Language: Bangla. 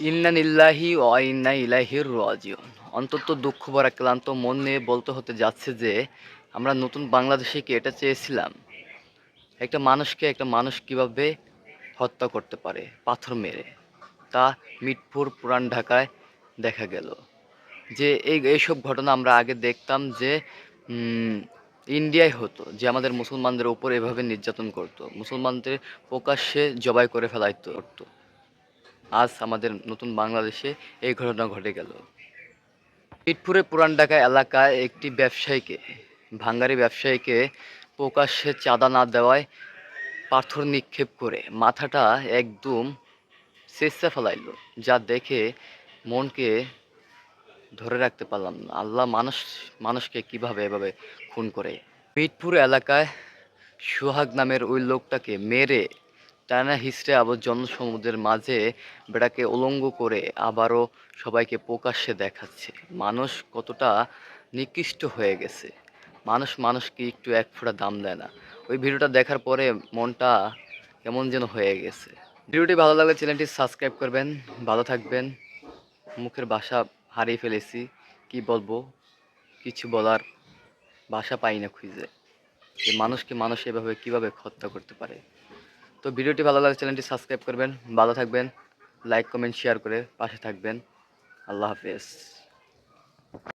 ইন্না নিল্লাহি ও ইন্না ইলাহির রাজিউন। অন্তত দুঃখ ভরা ক্লান্ত মন নিয়ে বলতে হতে যাচ্ছে যে, আমরা নতুন বাংলাদেশে কি এটা চেয়েছিলাম? একটা মানুষকে একটা মানুষ কীভাবে হত্যা করতে পারে, পাথর মেরে? তা মিটপুর পুরান ঢাকায় দেখা গেল যে, এই, এইসব ঘটনা আমরা আগে দেখতাম যে ইন্ডিয়ায় হতো, যে আমাদের মুসলমানদের উপর এভাবে নির্যাতন করতো। মুসলমানদের প্রকাশ্যে জবাই করে ফেলাইতো। করতো আজ আমাদের নতুন বাংলাদেশে এই ঘটনা ঘটে গেল। মিটপুরে পুরান ঢাকা এলাকায় একটি ব্যবসায়ীকে, ভাঙ্গারি ব্যবসায়ীকে প্রকাশ্যে চাঁদা না দেওয়ায় পাথর নিক্ষেপ করে মাথাটা একদম চেষ্টা ফেলাইলো, যা দেখে মনকে ধরে রাখতে পারলাম না। আল্লাহ মানুষ, মানুষকে কীভাবে এভাবে খুন করে? মিটপুর এলাকায় সোহাগ নামের ওই লোকটাকে মেরে টানা হিসড়ে আবার জনসমুদ্রের মাঝে বেড়াকে উলঙ্গ করে আবারও সবাইকে প্রকাশ্যে দেখাচ্ছে। মানুষ কতটা নিকৃষ্ট হয়ে গেছে। মানুষ মানুষকে একটু এক ফোঁটা দাম দেয় না। ওই ভিডিওটা দেখার পরে মনটা কেমন যেন হয়ে গেছে। ভিডিওটি ভালো লাগলে চ্যানেলটি সাবস্ক্রাইব করবেন, ভালো থাকবেন। মুখের ভাষা হারিয়ে ফেলেছি। কি বলব? কিছু বলার ভাষা পাই না খুঁজে। যে মানুষকে মানুষ এভাবে কীভাবে হত্যা করতে পারে? তো ভিডিওটি ভালো লাগলে চ্যানেলটি সাবস্ক্রাইব করবেন, ভালো থাকবেন লাইক কমেন্ট শেয়ার করে পাশে থাকবেন। আল্লাহ হাফেজ।